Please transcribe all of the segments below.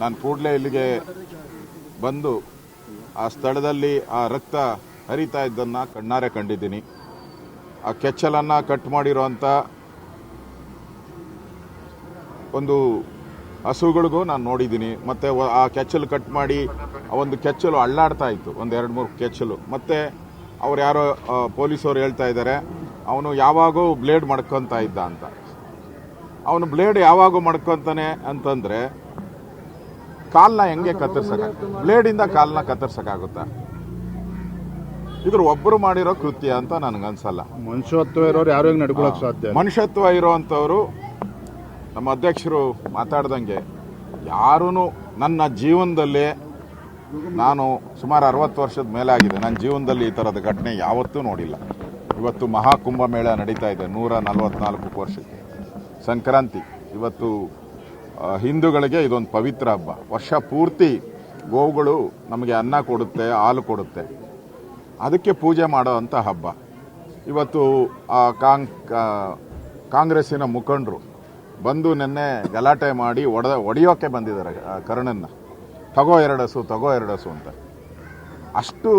ನಾನು ಕೂಡಲೇ ಇಲ್ಲಿಗೆ ಬಂದು ಆ ಸ್ಥಳದಲ್ಲಿ ಆ ರಕ್ತ ಹರಿತಾ ಇದ್ದನ್ನು ಕಣ್ಣಾರೆ ಕಂಡಿದ್ದೀನಿ. ಆ ಕೆಚ್ಚಲನ್ನು ಕಟ್ ಮಾಡಿರೋಂಥ ಒಂದು ಹಸುಗಳಿಗೂ ನಾನು ನೋಡಿದ್ದೀನಿ. ಮತ್ತು ಆ ಕೆಚ್ಚಲು ಕಟ್ ಮಾಡಿ ಆ ಒಂದು ಕೆಚ್ಚಲು ಅಳ್ಳಾಡ್ತಾ ಇತ್ತು. ಒಂದು ಎರಡು ಮೂರು ಕೆಚ್ಚಲು. ಮತ್ತು ಅವ್ರು ಯಾರೋ ಪೊಲೀಸವ್ರು ಹೇಳ್ತಾ ಇದ್ದಾರೆ, ಅವನು ಯಾವಾಗೂ ಬ್ಲೇಡ್ ಮಡ್ಕೊತಾ ಇದ್ದ ಅಂತ. ಅವನು ಬ್ಲೇಡ್ ಯಾವಾಗೂ ಮಡ್ಕೊತಾನೆ ಅಂತಂದರೆ ಕಾಲ್ನ ಹೆಂಗೆ ಕತ್ತರಿಸಕ ಬ್ಲೇಡಿಂದ ಕಾಲನ್ನ ಕತ್ತರಿಸಕ್ಕಾಗುತ್ತಾ ಇದ್ರ ಒಬ್ಬರು ಮಾಡಿರೋ ಕೃತ್ಯ ಅಂತ ನನಗನ್ಸಲ್ಲ. ಮನುಷ್ಯತ್ವ ಇರೋರು ಯಾರು ಹೆಂಗೆ ನಡ್ಕೊಳಕ್ ಸಾಧ್ಯ? ಮನುಷ್ಯತ್ವ ಇರೋವಂಥವ್ರು ನಮ್ಮ ಅಧ್ಯಕ್ಷರು ಮಾತಾಡ್ದಂಗೆ ಯಾರೂ ನನ್ನ ಜೀವನದಲ್ಲಿ ನಾನು ಸುಮಾರು ಅರವತ್ತು ವರ್ಷದ ಮೇಲೆ ಆಗಿದೆ. ನನ್ನ ಜೀವನದಲ್ಲಿ ಈ ಥರದ ಘಟನೆ ಯಾವತ್ತೂ ನೋಡಿಲ್ಲ. ಇವತ್ತು ಮಹಾಕುಂಭ ಮೇಳ ನಡೀತಾ ಇದೆ ನೂರ ನಲವತ್ನಾಲ್ಕು ವರ್ಷಕ್ಕೆ. ಸಂಕ್ರಾಂತಿ ಇವತ್ತು ಹಿಂದೂಗಳಿಗೆ ಇದೊಂದು ಪವಿತ್ರ ಹಬ್ಬ. ವರ್ಷ ಪೂರ್ತಿ ಗೋವುಗಳು ನಮಗೆ ಅನ್ನ ಕೊಡುತ್ತೆ, ಹಾಲು ಕೊಡುತ್ತೆ. ಅದಕ್ಕೆ ಪೂಜೆ ಮಾಡೋ ಅಂಥ ಹಬ್ಬ. ಇವತ್ತು ಕಾಂಗ್ ಕಾಂಗ್ರೆಸ್ಸಿನ ಮುಖಂಡರು ಬಂದು ನಿನ್ನೆ ಗಲಾಟೆ ಮಾಡಿ ಒಡೆದ, ಒಡೆಯೋಕೆ ಬಂದಿದ್ದಾರೆ ಕರ್ಣನ್ನ. ತಗೋ ಎರಡಸು ತಗೋ ಎರಡಸು ಅಂತ. ಅಷ್ಟು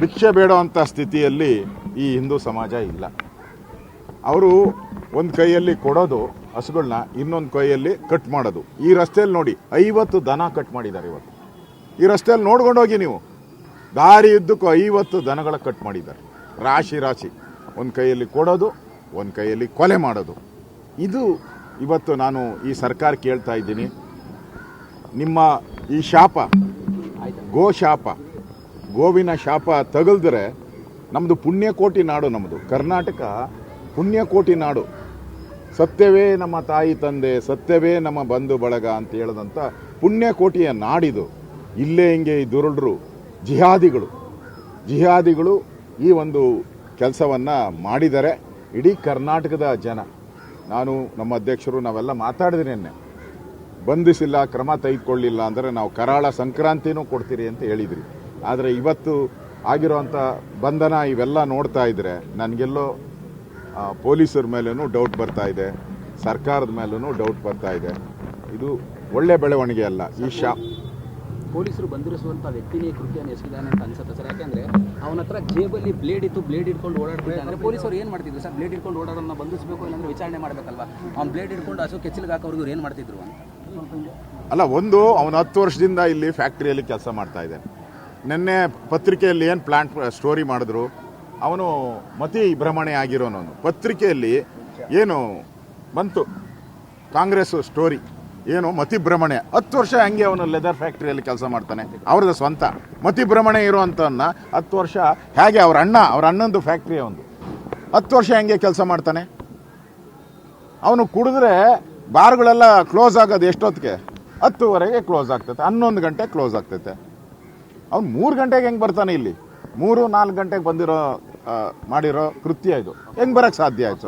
ಭಿಕ್ಷೆ ಬೇಡುವಂಥ ಸ್ಥಿತಿಯಲ್ಲಿ ಈ ಹಿಂದೂ ಸಮಾಜ ಇಲ್ಲ. ಅವರು ಒಂದು ಕೈಯಲ್ಲಿ ಕೊಡೋದು ಹಸುಗಳನ್ನ ಇನ್ನೊಂದು ಕೈಯಲ್ಲಿ ಕಟ್ ಮಾಡೋದು. ಈ ರಸ್ತೆಯಲ್ಲಿ ನೋಡಿ ಐವತ್ತು ದನ ಕಟ್ ಮಾಡಿದ್ದಾರೆ ಇವತ್ತು ಈ ರಸ್ತೆಯಲ್ಲಿ ನೋಡ್ಕೊಂಡು ಹೋಗಿ ನೀವು. ದಾರಿ ಇದ್ದಕ್ಕೂ ಐವತ್ತು ದನಗಳ ಕಟ್ ಮಾಡಿದ್ದಾರೆ. ರಾಶಿ ರಾಶಿ. ಒಂದು ಕೈಯಲ್ಲಿ ಕೊಡೋದು, ಒಂದು ಕೈಯಲ್ಲಿ ಕೊಲೆ ಮಾಡೋದು. ಇದು ಇವತ್ತು ನಾನು ಈ ಸರ್ಕಾರ ಕೇಳ್ತಾ ಇದ್ದೀನಿ. ನಿಮ್ಮ ಈ ಶಾಪ, ಗೋ ಶಾಪ, ಗೋವಿನ ಶಾಪ ತಗಲ್ದ್ರೆ ನಮ್ಮದು ಪುಣ್ಯಕೋಟಿ ನಾಡು ನಮ್ಮದು ಕರ್ನಾಟಕ ಪುಣ್ಯಕೋಟಿ ನಾಡು. ಸತ್ಯವೇ ನಮ್ಮ ತಾಯಿ ತಂದೆ, ಸತ್ಯವೇ ನಮ್ಮ ಬಂಧು ಬಳಗ ಅಂತ ಹೇಳಿದಂಥ ಪುಣ್ಯಕೋಟಿಯ ನಾಡಿದು. ಇಲ್ಲೇ ಹಿಂಗೆ ಈ ದುರುಳರು, ಜಿಹಾದಿಗಳು. ಜಿಹಾದಿಗಳು ಈ ಒಂದು ಕೆಲಸವನ್ನು ಮಾಡಿದರೆ ಇಡೀ ಕರ್ನಾಟಕದ ಜನ. ನಾನು ನಮ್ಮ ಅಧ್ಯಕ್ಷರು ನಾವೆಲ್ಲ ಮಾತಾಡಿದ್ರಿ ನಿನ್ನೆ. ಬಂಧಿಸಿಲ್ಲ, ಕ್ರಮ ತೆಗೆದುಕೊಳ್ಳಿಲ್ಲ ಅಂದರೆ ನಾವು ಕರಾಳ ಸಂಕ್ರಾಂತಿನೂ ಕೊಡ್ತೀರಿ ಅಂತ ಹೇಳಿದ್ರಿ. ಆದರೆ ಇವತ್ತು ಆಗಿರುವಂಥ ಬಂಧನ ಇವೆಲ್ಲ ನೋಡ್ತಾ ಇದ್ರೆ ನನಗೆಲ್ಲೋ ಪೊಲೀಸರ ಮೇಲೂ ಡೌಟ್ ಬರ್ತಾ ಇದೆ. ಸರ್ಕಾರದ ಮೇಲೂ ಡೌಟ್ ಬರ್ತಾ ಇದೆ. ಇದು ಒಳ್ಳೆ ಬೆಳವಣಿಗೆ ಅಲ್ಲ ಈ ಶಾ ಪೊಲೀಸರು ಬಂದಿರಿಸುವಂಥ ವ್ಯಕ್ತಿನೇ ಕೃತ್ಯವನ್ನು ಎಸಗಿದ್ದಾನೆ ಅಂತ ಅನ್ಸುತ್ತೆ ಸರ್. ಯಾಕೆಂದರೆ ಅವನ ಹತ್ರ ಜೇಬಲ್ಲಿ ಬ್ಲೇಡ್ ಇತ್ತು ಬ್ಲೇಡ್ ಇಟ್ಕೊಂಡು ಓಡಾಡ್ತಿದ್ದ ಅಂದ್ರೆ ಪೊಲೀಸರು ಏನು ಮಾಡ್ತಿದ್ರು ಸರ್? ಬ್ಲೇಡ್ ಇಟ್ಕೊಂಡು ಓಡಾಡೋದನ್ನ ಬಂಧಿಸಬೇಕು ಇಲ್ಲಾಂದ್ರೆ ವಿಚಾರಣೆ ಮಾಡ್ಬೇಕಲ್ವಾ? ಅವ್ನು ಬ್ಲೇಡ್ ಇಟ್ಕೊಂಡು ಹಸು ಕೆಚ್ಚಲಿಗೆ ಹಾಕೋರ್ಗು ಏನು ಮಾಡ್ತಿದ್ರು ಅಂತ? ಅಲ್ಲ ಒಂದು ಅವನು ಹತ್ತು ವರ್ಷದಿಂದ ಇಲ್ಲಿ ಫ್ಯಾಕ್ಟ್ರಿಯಲ್ಲಿ ಕೆಲಸ ಮಾಡ್ತಾ ಇದ್ದಾನೆ. ನಿನ್ನೆ ಪತ್ರಿಕೆಯಲ್ಲಿ ಏನು ಪ್ಲಾಂಟ್ ಸ್ಟೋರಿ ಮಾಡಿದ್ರು? ಅವನು ಮತಿ ಭ್ರಮಣೆ ಆಗಿರೋನವನು. ಪತ್ರಿಕೆಯಲ್ಲಿ ಏನು ಬಂತು? ಕಾಂಗ್ರೆಸ್ ಸ್ಟೋರಿ. ಏನು ಮತಿ ಭ್ರಮಣೆ. ಹತ್ತು ವರ್ಷ ಹಂಗೆ ಅವನು ಲೆದರ್ ಫ್ಯಾಕ್ಟ್ರಿಯಲ್ಲಿ ಕೆಲಸ ಮಾಡ್ತಾನೆ? ಅವ್ರದ್ದು ಸ್ವಂತ. ಮತಿ ಭ್ರಮಣೆ ಇರುವಂಥವನ್ನ ಹತ್ತು ವರ್ಷ ಹೇಗೆ ಅವ್ರ ಅಣ್ಣ, ಅವ್ರ ಅಣ್ಣಂದು ಫ್ಯಾಕ್ಟ್ರಿ ಅವನು ಹತ್ತು ವರ್ಷ ಹೆಂಗೆ ಕೆಲಸ ಮಾಡ್ತಾನೆ? ಅವನು ಕುಡಿದ್ರೆ ಬಾರ್ಗಳೆಲ್ಲ ಕ್ಲೋಸ್ ಆಗೋದು ಎಷ್ಟೊತ್ತಿಗೆ? ಹತ್ತುವರೆಗೆ ಕ್ಲೋಸ್ ಆಗ್ತೈತೆ, ಹನ್ನೊಂದು ಗಂಟೆ ಕ್ಲೋಸ್ ಆಗ್ತೈತೆ. ಅವ್ನು ಮೂರು ಗಂಟೆಗೆ ಹೆಂಗೆ ಬರ್ತಾನೆ ಇಲ್ಲಿ? ಮೂರು ನಾಲ್ಕು ಗಂಟೆಗೆ ಬಂದಿರೋ ಮಾಡಿರೋ ಕೃತ್ಯ ಇದು. ಹೆಂಗ್ ಬರೋಕ್ಕೆ ಸಾಧ್ಯ ಆಯ್ತು?